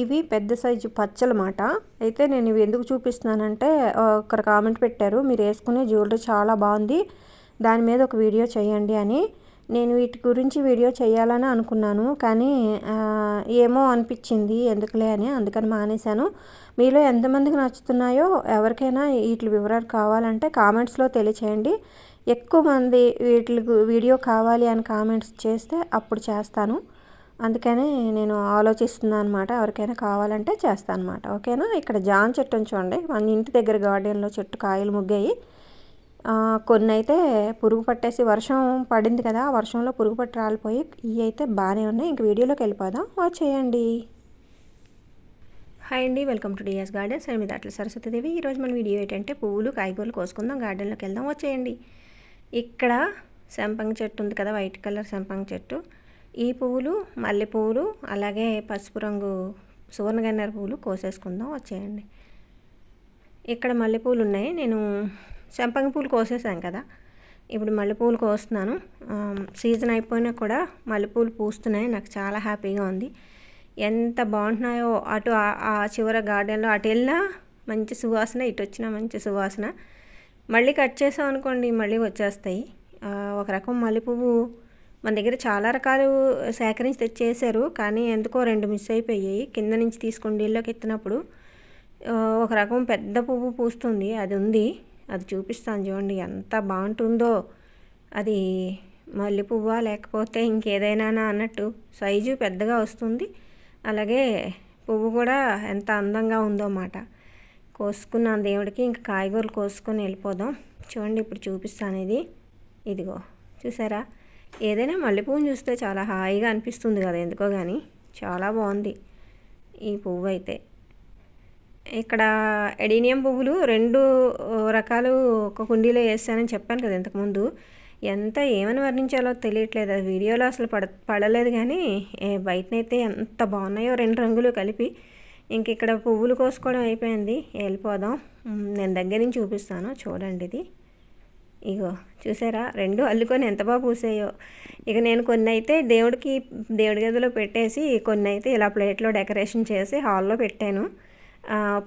ఇవి పెద్ద సైజు పచ్చలమాట. అయితే నేను ఇవి ఎందుకు చూపిస్తున్నానంటే ఒకరు కామెంట్ పెట్టారు మీరు వేసుకునే జ్యువెలరీ చాలా బాగుంది దాని మీద ఒక వీడియో చేయండి అని. నేను వీటి గురించి వీడియో చేయాలని అనుకున్నాను కానీ ఏమో అనిపించింది ఎందుకులే అని అందుకని మానేశాను. మీలో ఎంతమందికి నచ్చుతున్నాయో ఎవరికైనా వీటి వివరాలు కావాలంటే కామెంట్స్లో తెలియచేయండి. ఎక్కువ మంది వీటి వీడియో కావాలి అని కామెంట్స్ చేస్తే అప్పుడు చేస్తాను. అందుకని నేను ఆలోచిస్తున్నాను అనమాట ఎవరికైనా కావాలంటే చేస్తాను అనమాట ఓకేనా? ఇక్కడ జాన్ చెట్టు చూడండి. మన ఇంటి దగ్గర గార్డెన్లో చెట్టు కాయలు ముగ్గాయి. కొన్ని అయితే పురుగు పట్టేసి వర్షం పడింది కదా వర్షంలో పురుగు పట్టి రాలిపోయి ఇవి అయితే బాగానే ఉన్నాయి. ఇంక వీడియోలోకి వెళ్ళిపోదాం. చేయండి. హాయ్ అండి. Welcome to DS gardens. And మీద అట్ల సరస్వతిదేవి. ఈరోజు మన వీడియో ఏంటంటే పువ్వులు కాయగూరలు కోసుకుందాం గార్డెన్లోకి వెళ్దాం. వచ్చేయండి. ఇక్కడ సంపంగ చెట్టు ఉంది కదా వైట్ కలర్ సంపంగ చెట్టు. ఈ పువ్వులు మల్లె పువ్వులు అలాగే పసుపు రంగు సువర్ణగన్నర పువ్వులు కోసేసుకుందాం. వచ్చేయండి. ఇక్కడ మల్లెపూలు ఉన్నాయి. నేను చెంపంగి పూలు కోసేసాను కదా. ఇప్పుడు మల్లెపూలు కోస్తున్నాను. సీజన్ అయిపోయినా కూడా మల్లెపూలు పూస్తున్నాయి. నాకు చాలా హ్యాపీగా ఉంది. ఎంత బాగుంటున్నాయో అటు ఆ చివర గార్డెన్లో అటు వెళ్ళినా మంచి సువాసన ఇటు వచ్చినా మంచి సువాసన. మళ్ళీ కట్ చేసాం అనుకోండి మళ్ళీ వచ్చేస్తాయి. ఒక రకం మల్లెపువ్వు మన దగ్గర చాలా రకాలు సేకరించి తెచ్చేసారు కానీ ఎందుకో రెండు మిస్ అయిపోయాయి. కింద నుంచి తీసుకుని నీళ్ళకి ఎత్తినప్పుడు ఒక రకం పెద్ద పువ్వు పూస్తుంది. అది ఉంది. అది చూపిస్తాను చూడండి. ఎంత బాగుంటుందో. అది మల్లె పువ్వా లేకపోతే ఇంకేదైనా అన్నట్టు సైజు పెద్దగా వస్తుంది. అలాగే పువ్వు కూడా ఎంత అందంగా ఉందో అన్నమాట. కోసుకున్నాను దేవుడికి. ఇంకా కాయగూరలు కోసుకొని వెళ్ళిపోదాం. చూడండి ఇప్పుడు చూపిస్తాను ఇది. ఇదిగో చూసారా? ఏదైనా మల్లెపువ్వుని చూస్తే చాలా హాయిగా అనిపిస్తుంది కదా ఎందుకో కానీ చాలా బాగుంది ఈ పువ్వు అయితే. ఇక్కడ ఎడీనియం పువ్వులు రెండు రకాలు ఒక కుండీలో వేస్తానని చెప్పాను కదా ఇంతకుముందు ఎంత ఏమని వర్ణించాలో తెలియట్లేదు. అది వీడియోలో అసలు పడ పడలేదు కానీ బయటనైతే ఎంత బాగున్నాయో రెండు రంగులు కలిపి ఇంక ఇక్కడ పువ్వులు కోసుకోవడం అయిపోయింది. వెళ్ళిపోదాం. నేను దగ్గర నుంచి చూపిస్తాను. చూడండి ఇది ఇగో చూసారా? రెండు అల్లుకొని ఎంత బాగా పూసాయో. ఇక నేను కొన్ని అయితే దేవుడికి దేవుడి గదిలో పెట్టేసి కొన్ని అయితే ఇలా ప్లేట్లో డెకరేషన్ చేసి హాల్లో పెట్టాను.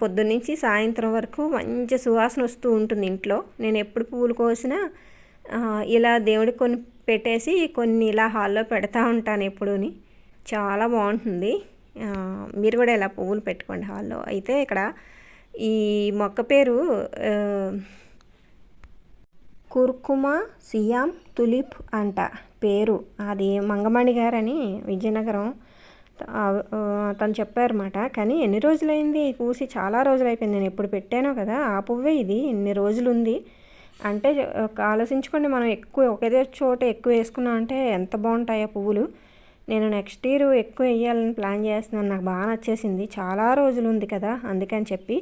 పొద్దున్నుంచి సాయంత్రం వరకు మంచి సువాసన వస్తూ ఉంటుంది ఇంట్లో. నేను ఎప్పుడు పూలు కోసినా ఇలా దేవుడికి కొన్ని పెట్టేసి కొన్ని ఇలా హాల్లో పెడతా ఉంటాను ఎప్పుడూని. చాలా బాగుంటుంది. మీరు కూడా ఇలా పువ్వులు పెట్టుకోండి హాల్లో. అయితే ఇక్కడ ఈ మొక్క పేరు కుర్కుమా సియామ్ తులిప్ అంట. పేరు. అది మంగమణి గారని విజయనగరం తను చెప్పారన్నమాట. కానీ ఎన్ని రోజులైంది? పూసి చాలా రోజులు అయిపోయింది నేను ఎప్పుడు పెట్టానో కదా ఆ పువ్వే ఇది. ఇన్ని రోజులు ఉంది అంటే ఆలోచించుకోండి మనం ఎక్కువ ఒకే చోట ఎక్కువ వేసుకున్నాం అంటే ఎంత బాగుంటాయో పువ్వులు? నేను నెక్స్ట్ ఇయర్ ఎక్కువ వేయాలని ప్లాన్ చేస్తున్నాను. నాకు బాగా నచ్చేసింది. చాలా రోజులు ఉంది కదా అందుకని చెప్పి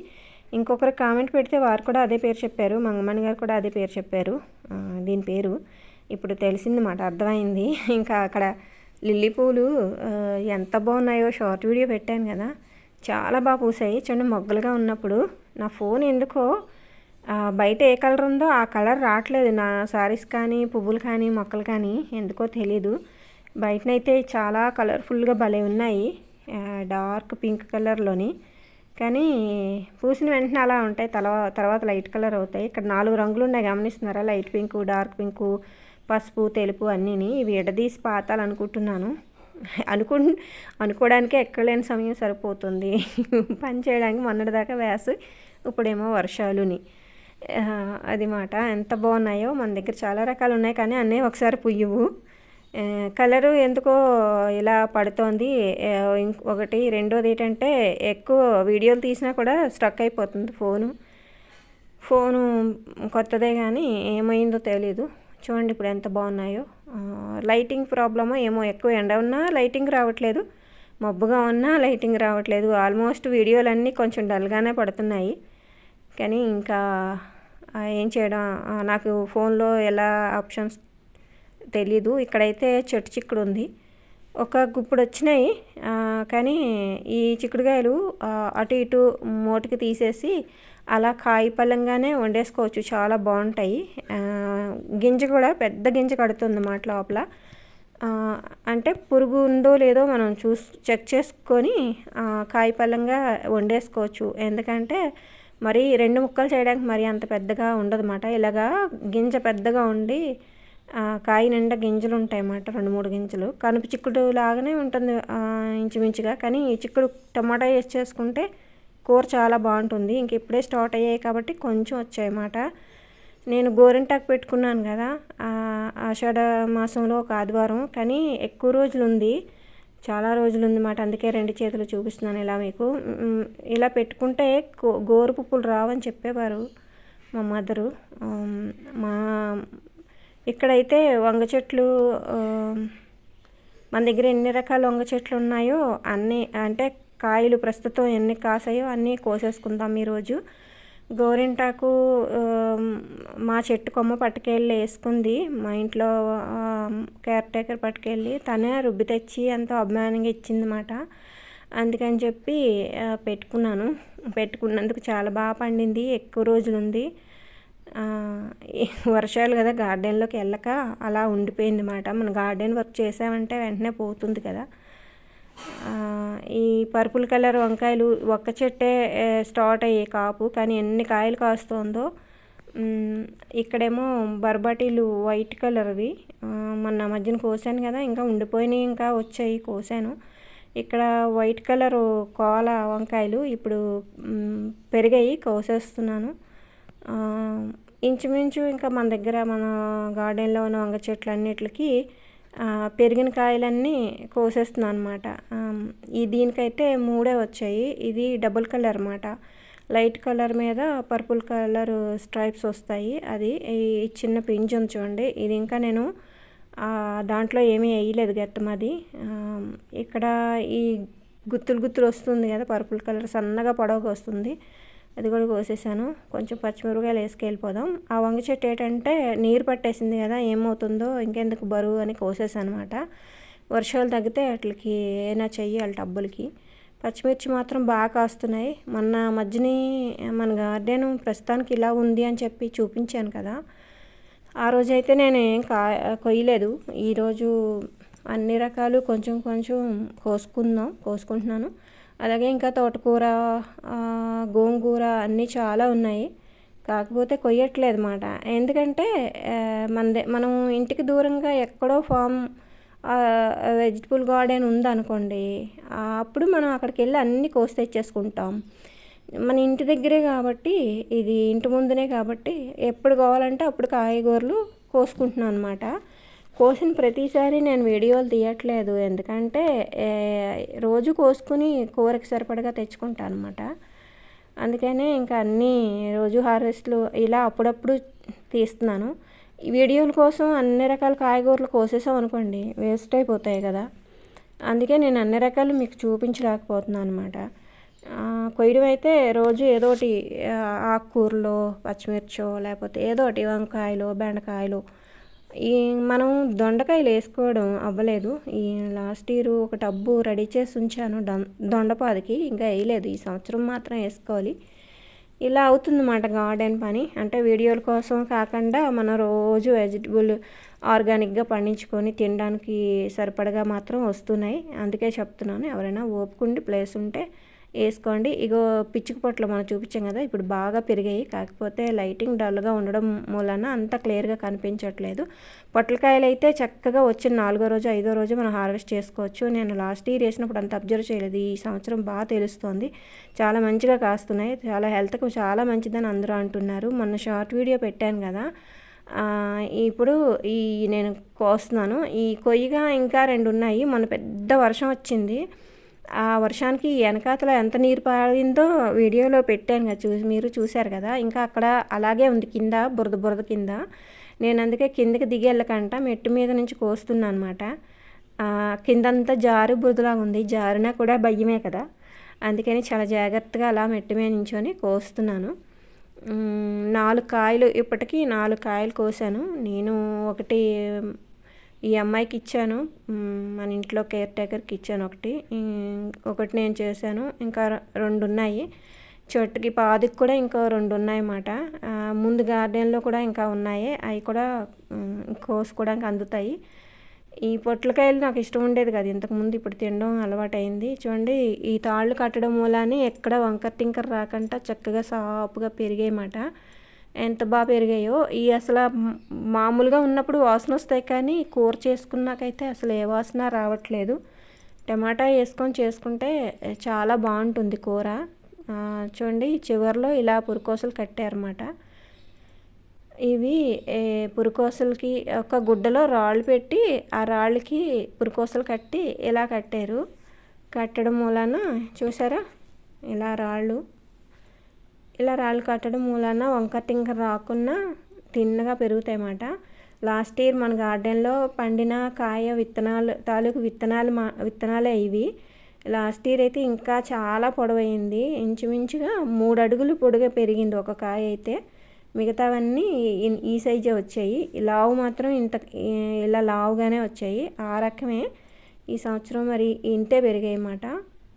ఇంకొకరు కామెంట్ పెడితే వారు కూడా అదే పేరు చెప్పారు. మంగమణి గారు కూడా అదే పేరు చెప్పారు. దీని పేరు ఇప్పుడు తెలిసింది మాట అర్థమైంది. ఇంకా అక్కడ లిల్లీ పూలు ఎంత బాగున్నాయో షార్ట్ వీడియో పెట్టాను కదా. చాలా బాగా పూసాయి. చూడండి మొగ్గలుగా ఉన్నప్పుడు నా ఫోన్ ఎందుకో బయట ఏ కలర్ ఉందో ఆ కలర్ రావట్లేదు. నా సారీస్ కానీ పువ్వులు కానీ మొక్కలు కానీ ఎందుకో తెలీదు. బయటనైతే చాలా కలర్ఫుల్గా భలే ఉన్నాయి. డార్క్ పింక్ కలర్లోని. కానీ పూసిన వెంటనే అలా ఉంటాయి. తర్వాత తర్వాత లైట్ కలర్ అవుతాయి. ఇక్కడ నాలుగు రంగులు ఉన్నాయి గమనిస్తున్నారా? లైట్ పింక్ డార్క్ పింక్ పసుపు తెలుపు అన్నీని ఇవి ఎడదీసి పాతాలనుకుంటున్నాను అనుకు అనుకోవడానికే ఎక్కలేని సమయం సరిపోతుంది. పని చేయడానికి మొన్నటిదాకా వేసు ఇప్పుడేమో వర్షాలుని. అది మాట. ఎంత బాగున్నాయో మన దగ్గర చాలా రకాలు ఉన్నాయి. కానీ అన్నీ ఒకసారి పుయ్యవు. కలరు ఎందుకో ఇలా పడుతోంది. ఒకటి రెండోది ఏంటంటే ఎక్కువ వీడియోలు తీసినా కూడా స్ట్రక్ అయిపోతుంది ఫోను. ఫోను కొత్తదే కానీ ఏమైందో తెలీదు. చూడండి ఇప్పుడు ఎంత బాగున్నాయో. లైటింగ్ ప్రాబ్లమో ఏమో ఎక్కువ ఎండ ఉన్నా లైటింగ్ రావట్లేదు. మబ్బుగా ఉన్నా లైటింగ్ రావట్లేదు. ఆల్మోస్ట్ వీడియోలన్నీ కొంచెం డల్గానే పడుతున్నాయి. కానీ ఇంకా ఏం చేయడం? నాకు ఫోన్లో ఎలా ఆప్షన్స్ తెలీదు. ఇక్కడైతే చెట్టు చిక్కుడు ఉంది ఒక గుప్పుడు వచ్చినాయి కానీ ఈ చిక్కుడుకాయలు అటు ఇటు మోటికి తీసేసి అలా కాయ పళ్ళంగానే వండేసుకోవచ్చు. చాలా బాగుంటాయి గింజ కూడా పెద్ద గింజ కడుతుంది మాట లోపల అంటే పురుగు ఉందో లేదో మనం చూస్ చెక్ చేసుకొని కాయ పళ్ళంగా వండేసుకోవచ్చు. ఎందుకంటే మరి రెండు ముక్కలు చేయడానికి మరి అంత పెద్దగా ఉండదు మాట ఇలాగా గింజ పెద్దగా ఉండి కాయ నిండా గింజలు ఉంటాయి అన్నమాట రెండు మూడు గింజలు. కనుపు చిక్కుడు లాగానే ఉంటుంది ఇంచుమించుగా. కానీ ఈ చిక్కుడు టమాటా వేసి చేసుకుంటే కూర చాలా బాగుంటుంది. ఇంక ఇప్పుడే స్టార్ట్ అయ్యాయి కాబట్టి కొంచెం వచ్చాయన్నమాట నేను గోరింటాకు పెట్టుకున్నాను కదా ఆషాఢ మాసంలో ఒక ఆదివారం. కానీ ఎక్కువ రోజులు ఉంది చాలా రోజులు ఉంది మాట అందుకే రెండు చేతులు చూపిస్తున్నాను ఇలా మీకు. ఇలా పెట్టుకుంటే గోరు పుప్పులు రావని చెప్పేవారు మా మదరు. మా ఇక్కడైతే వంగ చెట్లు మన దగ్గర ఎన్ని రకాల వంగ చెట్లు ఉన్నాయో అన్నీ అంటే కాయలు ప్రస్తుతం ఎన్ని కాసాయో అన్నీ కోసేసుకుందాం ఈరోజు. గోరింటాకు మా చెట్టు కొమ్మ పట్టుకెళ్ళి వేసుకుంది. మా ఇంట్లో కేర్ టేకర్ పట్టుకెళ్ళి తనే రుబ్బి తెచ్చి ఎంతో అభిమానంగా ఇచ్చిందన్నమాట. అందుకని చెప్పి పెట్టుకున్నాను. పెట్టుకున్నందుకు చాలా బాగా పండింది ఎక్కువ రోజులు ఉంది వర్షాలు కదా గార్డెన్లోకి వెళ్ళక అలా ఉండిపోయింది అన్నమాట. మన గార్డెన్ వర్క్ చేసామంటే వెంటనే పోతుంది కదా. ఈ పర్పుల్ కలర్ వంకాయలు ఒక్క చెట్టే స్టార్ట్ అయ్యే కాపు కానీ ఎన్ని కాయలు కాస్తుందో ఇక్కడేమో బర్బాటీలు వైట్ కలర్వి. మొన్న మధ్యన కోసాను కదా ఇంకా ఉండిపోయినాయి ఇంకా వచ్చాయి కోసాను. ఇక్కడ వైట్ కలర్ కోల వంకాయలు ఇప్పుడు పెరిగాయి కోసేస్తున్నాను. ఇంచుమించు ఇంకా మన దగ్గర మన గార్డెన్లో ఉన్న వంగ చెట్లు అన్నిటికి పెరిగిన కాయలన్నీ కోసేస్తున్నాను అనమాట ఈ దీనికైతే మూడే వచ్చాయి. ఇది డబుల్ కలర్ అనమాట లైట్ కలర్ మీద పర్పుల్ కలర్ స్ట్రైప్స్ వస్తాయి. అది ఈ చిన్న పింజ్ ఉంది చూడండి. ఇది ఇంకా నేను దాంట్లో ఏమీ వేయలేదు గత్తం అది. ఇక్కడ ఈ గుత్తులు గుత్తులు వస్తుంది కదా పర్పుల్ కలర్ సన్నగా పొడవుగా వస్తుంది. అది కూడా కోసేసాను. కొంచెం పచ్చిమిరపకాయలు వేసుకెళ్ళిపోదాం. ఆ వంగ చెట్టు ఏంటంటే నీరు పట్టేసింది కదా ఏమవుతుందో ఇంకెందుకు బరువు అని కోసేసాను అనమాట వర్షాలు తగ్గితే వాటికి ఏమైనా చెయ్యాలి టబ్బులకి. పచ్చిమిర్చి మాత్రం బాగా కాస్తున్నాయి. మొన్న మధ్యని మన గార్డెన్ ప్రస్తుతానికి ఇలా ఉంది అని చెప్పి చూపించాను కదా. ఆ రోజైతే నేను ఏం కా కొయ్యలేదు. ఈరోజు అన్ని రకాలు కొంచెం కొంచెం కోసుకుందాం కోసుకుంటున్నాను. అలాగే ఇంకా తోటకూర గోంగూర అన్నీ చాలా ఉన్నాయి. కాకపోతే కొయ్యట్లేదు మాట ఎందుకంటే మనదే మనం ఇంటికి దూరంగా ఎక్కడో ఫామ్ వెజిటబుల్ గార్డెన్ ఉందనుకోండి అప్పుడు మనం అక్కడికి వెళ్ళి అన్నీ కోసి తెచ్చేసుకుంటాం. మన ఇంటి దగ్గరే కాబట్టి ఇది ఇంటి ముందునే కాబట్టి ఎప్పుడు కావాలంటే అప్పుడు కాయగూరలు కోసుకుంటున్నాను అనమాట కోసిన ప్రతిసారి నేను వీడియోలు తీయట్లేదు. ఎందుకంటే రోజు కోసుకుని కూరకి సరిపడగా తెచ్చుకుంటాను అనమాట అందుకనే ఇంకా అన్నీ రోజు హార్వెస్ట్లు ఇలా అప్పుడప్పుడు తీస్తున్నాను. వీడియోల కోసం అన్ని రకాల కాయగూరలు కోసేసాం అనుకోండి వేస్ట్ అయిపోతాయి కదా. అందుకే నేను అన్ని రకాలు మీకు చూపించలేకపోతున్నాను అనమాట కొయ్యడం అయితే రోజు ఏదో ఒకటి ఆకుకూరలో పచ్చిమిర్చో లేకపోతే ఏదో ఒకటి వంకాయలు బెండకాయలు ఈ మనం దొండకాయలు వేసుకోవడం అవ్వలేదు. ఈ లాస్ట్ ఇయర్ ఒక టబ్బు రెడీ చేసి ఉంచాను. దొం దొండపాదికి ఇంకా వేయలేదు. ఈ సంవత్సరం మాత్రం వేసుకోవాలి. ఇలా అవుతుందన్నమాట గార్డెన్ పని. అంటే వీడియోల కోసం కాకుండా మనం రోజు వెజిటబుల్ ఆర్గానిక్గా పండించుకొని తినడానికి సరిపడగా మాత్రం వస్తున్నాయి. అందుకే చెప్తున్నాను. ఎవరైనా ఓపుకుండి ప్లేస్ ఉంటే వేసుకోండి. ఇగో పిచ్చుక పొట్లు మనం చూపించాం కదా ఇప్పుడు బాగా పెరిగాయి. కాకపోతే లైటింగ్ డల్గా ఉండడం మూలన అంత క్లియర్గా కనిపించట్లేదు. పొట్లకాయలు అయితే చక్కగా వచ్చిన నాలుగో రోజు ఐదో రోజు మనం హార్వెస్ట్ చేసుకోవచ్చు. నేను లాస్ట్ ఇయర్ వేసినప్పుడు అంత అబ్జర్వ్ చేయలేదు. ఈ సంవత్సరం బాగా తెలుస్తుంది. చాలా మంచిగా కాస్తున్నాయి. చాలా హెల్త్కి చాలా మంచిదని అందరూ అంటున్నారు. మొన్న షార్ట్ వీడియో పెట్టాను కదా ఇప్పుడు ఈ నేను కోస్తున్నాను. ఈ కొయ్యగా ఇంకా రెండు ఉన్నాయి. మొన్న పెద్ద వర్షం వచ్చింది. ఆ వర్షానికి వెనకాతల ఎంత నీరు పారిందో వీడియోలో పెట్టాను కదా చూసి మీరు చూశారు కదా. ఇంకా అక్కడ అలాగే ఉంది కింద బురద బురద కింద. నేను అందుకే కిందకి దిగి వెళ్ళకంట మెట్టు మీద నుంచి కోస్తున్నా అనమాట కిందంతా జారు బురదలాగా ఉంది జారినా కూడా భయమే కదా. అందుకని చాలా జాగ్రత్తగా అలా మెట్టు మీద నించొని కోస్తున్నాను. నాలుగు కాయలు ఇప్పటికీ నాలుగు కాయలు కోసాను. నేను ఒకటి ఈ అమ్మాయికి ఇచ్చాను. మన ఇంట్లో కేర్ టేకర్కి ఇచ్చాను ఒకటి. ఒకటి నేను చేశాను. ఇంకా రెండు ఉన్నాయి చెట్టుకి పాదికి కూడా ఇంకో రెండు ఉన్నాయన్నమాట ముందు గార్డెన్లో కూడా ఇంకా ఉన్నాయి. అవి కూడా కోసుకోవడానికి అందుతాయి. ఈ పొట్లకాయలు నాకు ఇష్టం ఉండేది కాదు. ఇంతకుముందు ఇప్పుడు తినడం అలవాటైంది. చూడండి ఈ తాళ్ళు కట్టడం మూలానే ఎక్కడ వంకర టింకర రాకుండా చక్కగా సాపుగా పెరిగాయన్నమాట. ఎంత బాగా పెరిగాయో. ఈ అసలు మామూలుగా ఉన్నప్పుడు వాసన వస్తాయి కానీ కూర చేసుకున్నాకైతే అసలు ఏ వాసన రావట్లేదు. టమాటా వేసుకొని చేసుకుంటే చాలా బాగుంటుంది కూర. చూడండి చివరిలో ఇలా పురుకోసలు కట్టారన్నమాట. ఇవి పురుకోసలకి ఒక గుడ్డలో రాళ్ళు పెట్టి ఆ రాళ్ళకి పురుకోసలు కట్టి ఇలా కట్టారు. కట్టడం మూలాన చూసారా? ఇలా రాళ్ళు. ఇలా రాళ్ళు కట్టడం మూలాన వంక టింకర రాకుండా తిన్నగా పెరుగుతాయి అన్నమాట లాస్ట్ ఇయర్ మన గార్డెన్లో పండిన కాయ విత్తనాలు తాలూకు విత్తనాలు మా విత్తనాలే ఇవి. లాస్ట్ ఇయర్ అయితే ఇంకా చాలా పొడవైంది. ఇంచుమించుగా మూడు అడుగులు పొడుగా పెరిగింది ఒక కాయ అయితే. మిగతావన్నీ ఈ సైజే వచ్చాయి. లావు మాత్రం ఇంత ఇలా లావుగానే వచ్చాయి. ఆ రకమే ఈ సంవత్సరం మరి ఇంతే పెరిగాయి అన్నమాట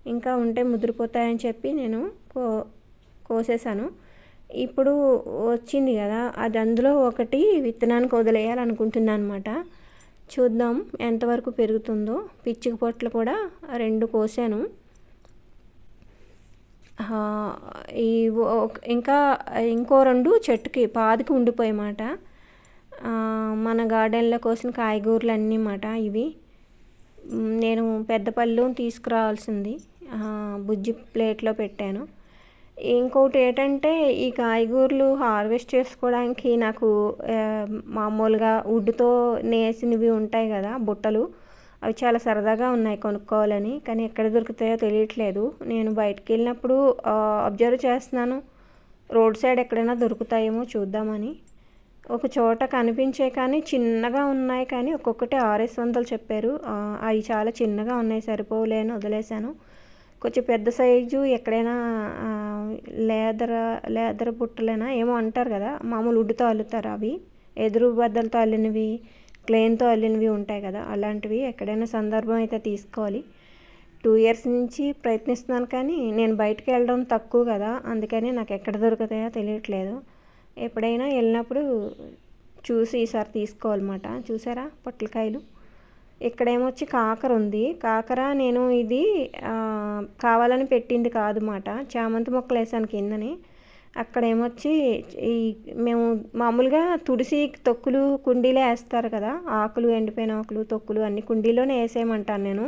ఇంకా ఉంటే ముదిరిపోతాయని చెప్పి నేను కో కోసేసాను ఇప్పుడు వచ్చింది కదా అది అందులో ఒకటి విత్తనానికి వదిలేయాలనుకుంటున్నాను అనమాట చూద్దాం ఎంతవరకు పెరుగుతుందో. పిచ్చిక పొట్లు కూడా రెండు కోసాను. ఈ ఇంకా ఇంకో రెండు చెట్టుకి పాదికి ఉండిపోయమాట మన గార్డెన్లో కోసిన కాయగూరలు అన్నమాట ఇవి. నేను పెద్ద పళ్ళు తీసుకురావాల్సింది. బుజ్జి ప్లేట్లో పెట్టాను. ఇంకోటి ఏంటంటే ఈ కాయగూరలు హార్వెస్ట్ చేసుకోవడానికి నాకు మామూలుగా వుడ్తో నేసినవి ఉంటాయి కదా బుట్టలు. అవి చాలా సరదాగా ఉన్నాయి కొనుక్కోవాలని కానీ ఎక్కడ దొరుకుతాయో తెలియట్లేదు. నేను బయటకు వెళ్ళినప్పుడు అబ్జర్వ్ చేస్తున్నాను. రోడ్ సైడ్ ఎక్కడైనా దొరుకుతాయేమో చూద్దామని. ఒక చోట కనిపించే కానీ చిన్నగా ఉన్నాయి కానీ ఒక్కొక్కటి ఆర్ఎస్ వందలు చెప్పారు. అవి చాలా చిన్నగా ఉన్నాయి సరిపోలేను వదిలేశాను. కొంచెం పెద్ద సైజు ఎక్కడైనా లేదర లేదర్ బుట్టలేనా? ఏమో అంటారు కదా మామూలు ఉడ్డుతో అల్లుతారు అవి. ఎదురు బద్దలతో అల్లినవి క్లెయిన్తో అల్లినవి ఉంటాయి కదా అలాంటివి ఎక్కడైనా సందర్భం అయితే తీసుకోవాలి. టూ ఇయర్స్ నుంచి ప్రయత్నిస్తున్నాను కానీ నేను బయటకు వెళ్ళడం తక్కువ కదా అందుకని నాకు ఎక్కడ దొరుకుతాయో తెలియట్లేదు. ఎప్పుడైనా వెళ్ళినప్పుడు చూసి ఈసారి తీసుకోవాలన్నమాట. చూసారా పొట్లకాయలు? ఇక్కడేమొచ్చి కాకర ఉంది. కాకర నేను ఇది కావాలని పెట్టింది కాదు మాట. చామంతి మొక్కలు వేసాను కిందని. అక్కడేమొచ్చి ఈ మేము మామూలుగా తుడిసి తొక్కులు కుండీలే వేస్తారు కదా. ఆకులు ఎండిపోయిన ఆకులు తొక్కులు అన్ని కుండీలోనే వేసేయమంటాను నేను.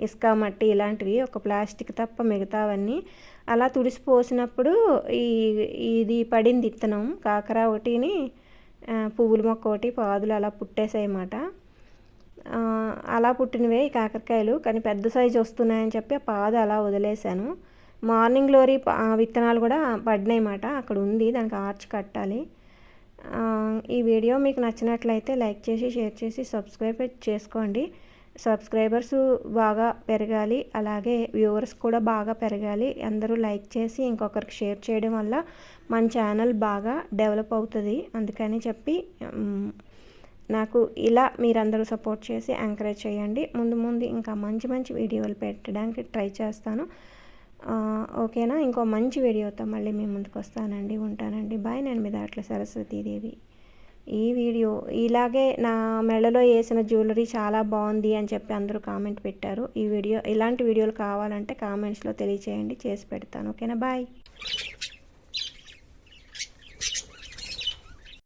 ఇసుక మట్టి ఇలాంటివి ఒక ప్లాస్టిక్ తప్ప మిగతావన్నీ. అలా తుడిసి పోసినప్పుడు ఈ ఇది పడింది ఇత్తనం. కాకర ఒకటిని పువ్వుల మొక్క ఒకటి పాదులు అలా పుట్టేసాయన్నమాట అలా పుట్టినవే ఈ కాకరకాయలు కానీ పెద్ద సైజు వస్తున్నాయని చెప్పి ఆ పాద అలా వదిలేశాను. మార్నింగ్ గ్లోరీ విత్తనాలు కూడా పడినాయి మాట అక్కడ ఉంది దానికి ఆర్చ్ కట్టాలి. ఈ వీడియో మీకు నచ్చినట్లయితే లైక్ చేసి షేర్ చేసి సబ్స్క్రైబ్ చేసుకోండి. సబ్స్క్రైబర్స్ బాగా పెరగాలి అలాగే వ్యూవర్స్ కూడా బాగా పెరగాలి. అందరూ లైక్ చేసి ఇంకొకరికి షేర్ చేయడం వల్ల మన ఛానల్ బాగా డెవలప్ అవుతుంది. అందుకని చెప్పి నాకు ఇలా మీరందరూ సపోర్ట్ చేసి ఎంకరేజ్ చేయండి. ముందు ముందు ఇంకా మంచి మంచి వీడియోలు పెట్టడానికి ట్రై చేస్తాను. ఓకేనా? ఇంకో మంచి వీడియోతో మళ్ళీ మీ ముందుకు వస్తానండి. ఉంటానండి. బాయ్. నేను మీ దాంట్లో సరస్వతీదేవి ఈ వీడియో ఇలాగే నా మెడలో వేసిన జ్యువెలరీ చాలా బాగుంది అని చెప్పి అందరూ కామెంట్ పెట్టారు. ఈ వీడియో ఇలాంటి వీడియోలు కావాలంటే కామెంట్స్లో తెలియచేయండి. చేసి పెడతాను. ఓకేనా? బాయ్.